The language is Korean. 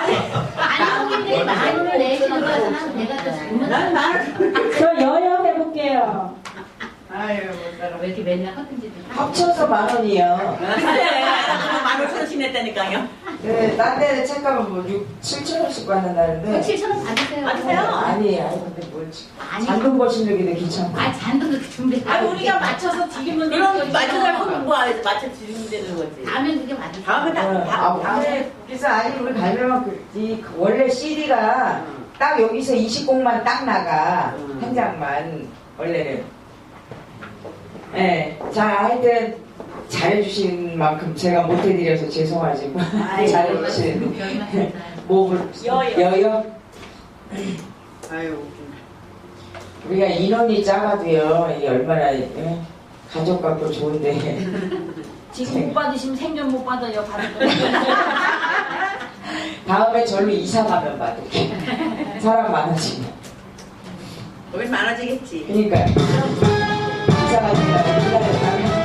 아니, 아니, 고객들이 말을 내시는 거라서 내가 또 잘못한 난 말을 저 여여 해볼게요. 아유, 못 살아. 왜 이렇게 맨날 헛든지. 합쳐서 만 원이요. 그래, 만원 선심했다니까요. 네, 딴 데는 책값은 뭐 6, 7천 원씩 받는 날인데. 어, 7천원 받으세요. 받으세요? 아니, 아니, 근데 뭘. 지- 아니. 잔돈 버신 적이 되 귀찮고. 아, 잔돈도 준비. 아, 우리가 맞춰서 튀기면 그럼 맞춰서 뭐 맞춰 드리면 되는 거지. 다음에 그게 맞으세요. 다음에 다 아, 다- 다음에 근데 그래서 아니 우리 갈매만 그, 이 원래 CD가 딱 여기서 20곡만 딱 나가 음. 한 장만 원래는 예, 자 하여튼 잘해주신 만큼 제가 못해드려서 죄송하지만. 잘해주시는데 목을 여여. 여여 아유 우리가 인원이 작아도요 이게 얼마나 예, 가족 같고 좋은데 지금 못 받으시면 생전 못 받아요. 받을 거. 다음에 절로 이사 가면 받을게 사람 많아지면 우리 많아지겠지. 그러니까 이사 가면